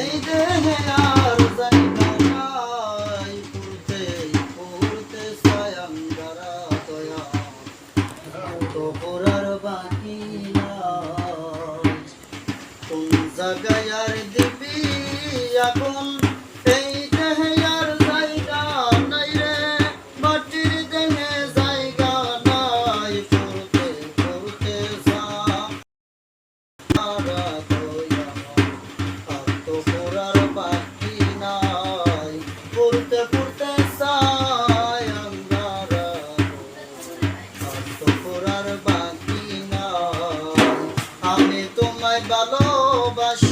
এই দেহে আর যাই নাই পুরতে পুরতে সায়াম দ্বারা দয়া তোহরার বাকি কোন জায়গায় আর দিবি এখন? এই দেহে আর জায়গা নাই রে, মাটির দেহে জায়গা নাই। পুরতে পুরতে সায়াম দ্বারা তো বাকি না আমি তোমায় ভালোবাসি।